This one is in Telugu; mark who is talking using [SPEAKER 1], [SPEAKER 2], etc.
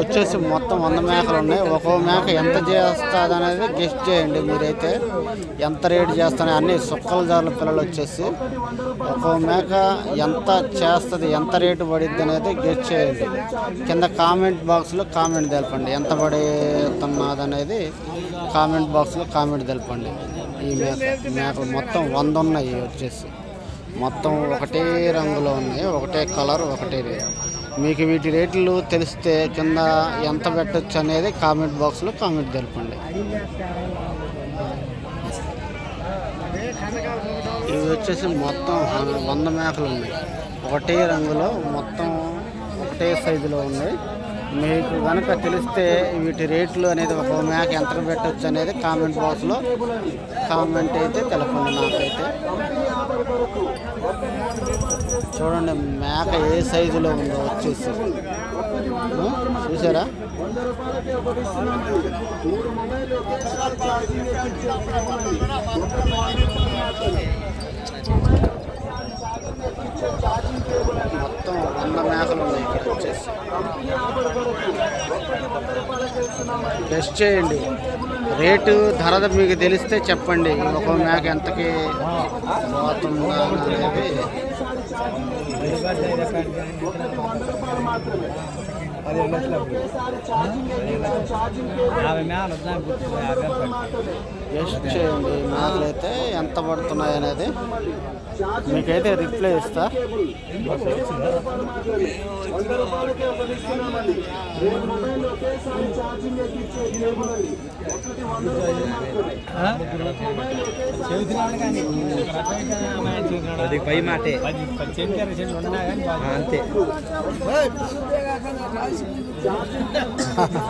[SPEAKER 1] వచ్చేసి మొత్తం వంద మేకలు ఉన్నాయి. ఒక్కో మేక ఎంత చేస్తుంది అనేది గెస్ట్ చేయండి మీరైతే. ఎంత రేటు చేస్తాయి అన్ని సుక్కల జార్ల పిల్లలు వచ్చేసి ఒక్కో మేక ఎంత చేస్తుంది ఎంత రేటు పడిద్ది అనేది గెస్ట్ చేయండి. కింద కామెంట్ బాక్స్లో కామెంట్ తెలపండి. ఎంత పడుతున్నది అనేది కామెంట్ బాక్స్లో కామెంట్ తెలపండి. ఈ మేక మేకలు మొత్తం వంద ఉన్నాయి వచ్చేసి. మొత్తం ఒకటే రంగులో ఉన్నాయి. ఒకటే కలర్ ఒకటే రేట్ మీకు వీటి రేట్లు తెలిస్తే కింద ఎంత పెట్టొచ్చు అనేది కామెంట్ బాక్స్లో కామెంట్ తెలపండి ఇవి వచ్చేసి మొత్తం వంద మేకలు ఉన్నాయి. ఒకటే రంగులో మొత్తం ఒకటే సైజులో ఉన్నాయి. మీకు కనుక తెలిస్తే వీటి రేట్లు అనేది ఒక మేక ఎంత పెట్టొచ్చు అనేది కామెంట్ బాక్స్లో కామెంట్ అయితే తెలపండి నాకైతే చూడండి మేక ఏ సైజులో ఉందో వచ్చేసి. చూసారా? మొత్తం వంద మేకలు ఉన్నాయి ఇక్కడ వచ్చేసి. టెస్ట్ చేయండి. రేటు ధర మీకు తెలిస్తే చెప్పండి. ఒక మేక ఎంతకి పోతుందా అనేది.
[SPEAKER 2] యాభై
[SPEAKER 1] చేయండి మ్యాన్లు అయితే ఎంత పడుతున్నాయి అనేది మీకైతే రిప్లై ఇస్తా
[SPEAKER 2] అది పై మాటే పది సెంట్లు ఉన్నా కానీ అంతే.